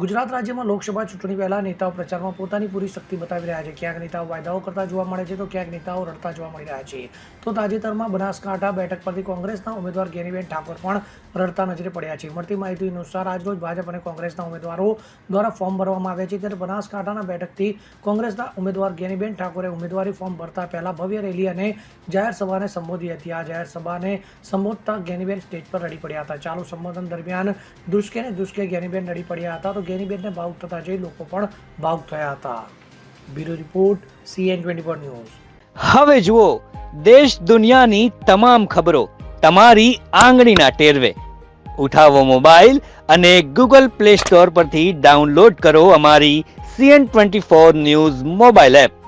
ગુજરાત રાજ્યમાં લોકસભા ચૂંટણી પહેલા નેતાઓ પ્રચારમાં પોતાની પૂરી શક્તિ બતાવી રહ્યા છે. ક્યાંક નેતાઓ વાયદાઓ કરતા જોવા મળે છે તો ક્યાંક નેતાઓ રડતા જોવા મળી રહ્યા છે. તો તાજેતરમાં બનાસકાંઠા બેઠક પરથી કોંગ્રેસના ઉમેદવાર ગેનીબેન ઠાકોર પણ રડતા નજરે પડ્યા છે. મળતી માહિતી અનુસાર આજરોજ ભાજપ અને કોંગ્રેસના ઉમેદવારો દ્વારા ફોર્મ ભરવામાં આવ્યા છે. ત્યારે બનાસકાંઠાના બેઠકથી કોંગ્રેસના ઉમેદવાર ગેનીબેન ઠાકોરે ઉમેદવારી ફોર્મ ભરતા પહેલા ભવ્ય રેલી અને જાહેર સભાને સંબોધી હતી. આ જાહેર સભાને સંબોધતા ગેનીબેન સ્ટેજ પર રડી પડ્યા હતા. ચાલુ સંબોધન દરમિયાન દુષ્કે ને દુષ્કે ગેનીબેન રડી પડ્યા હતા. તો ગેનીબેનને ભાવુક થતા જોઈ લોકો પણ ભાવુક થયા હતા. Bureau report, CN twenty four news. હવે જુઓ, દેશ દુનિયાની તમામ ખબરો તમારી આંગળીના ટેરવે. ઉઠાવો મોબાઈલ અને ગૂગલ પ્લે સ્ટોર પરથી ડાઉનલોડ કરો અમારી CN twenty four news mobile app.